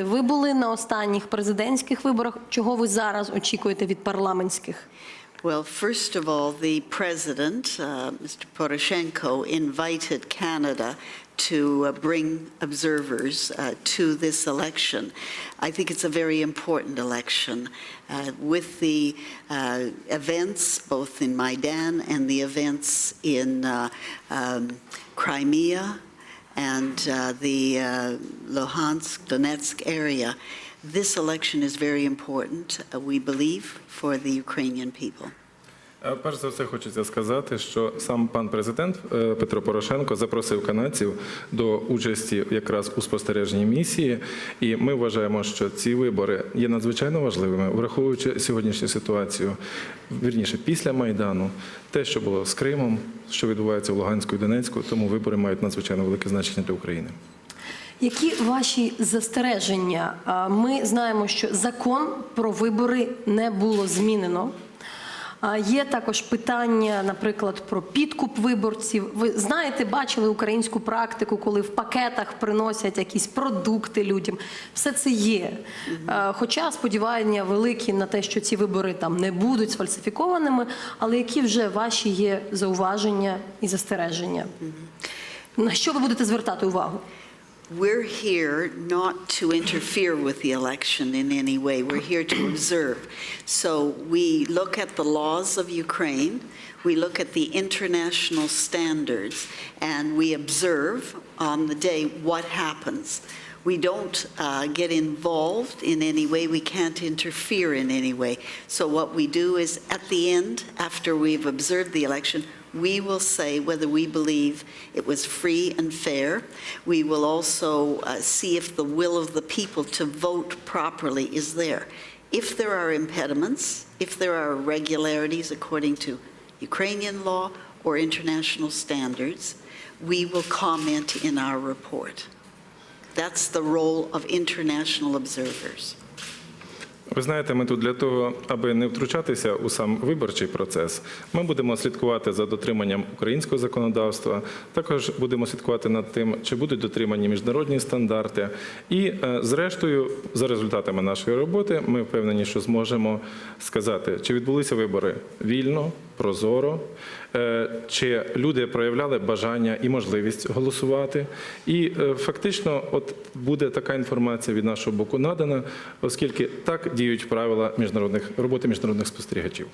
хочете? Ви були на останніх президентських виборах. Чого ви зараз очікуєте від парламентських? Well, first of all, the president, uh, Mr. Poroshenko, invited Canada to uh, bring observers uh, to this election. I think it's a very important election. Uh, with the uh, events both in Maidan and the events in uh, um, Crimea and uh, the uh, Luhansk, Donetsk area, this election is very important, uh, we believe, for the Ukrainian people. Е, Перш за все, хочеться сказати, що сам пан президент е, Петро Порошенко запросив канадців до участі якраз у спостережній місії, і ми вважаємо, що ці вибори є надзвичайно важливими, враховуючи сьогоднішню ситуацію, вірніше після майдану, те, що було з Кримом, що відбувається в Луганську і Донецьку, тому вибори мають надзвичайно велике значення для України. Які ваші застереження? Ми знаємо, що закон про вибори не було змінено. Є також питання, наприклад, про підкуп виборців. Ви знаєте, бачили українську практику, коли в пакетах приносять якісь продукти людям. Все це є. Хоча сподівання великі на те, що ці вибори там не будуть сфальсифікованими, але які вже ваші є зауваження і застереження? На що ви будете звертати увагу? We're here not to interfere with the election in any way. We're here to observe. So we look at the laws of Ukraine, we look at the international standards, and we observe on the day what happens. We don't uh, get involved in any way. We can't interfere in any way. So what we do is at the end, after we've observed the election, we will say whether we believe it was free and fair. We will also uh, see if the will of the people to vote properly is there. If there are impediments, if there are irregularities according to Ukrainian law or international standards, we will comment in our report. That's the role of international observers. Ви знаєте, ми тут для того, аби не втручатися у сам виборчий процес, ми будемо слідкувати за дотриманням українського законодавства. Також будемо слідкувати над тим, чи будуть дотримані міжнародні стандарти. І, е, зрештою, за результатами нашої роботи, ми впевнені, що зможемо сказати, чи відбулися вибори вільно, прозоро, е, чи люди проявляли бажання і можливість голосувати. І е, фактично, от буде така інформація від нашого боку надана, оскільки так діють правила міжнародних роботи міжнародних спостерігачів.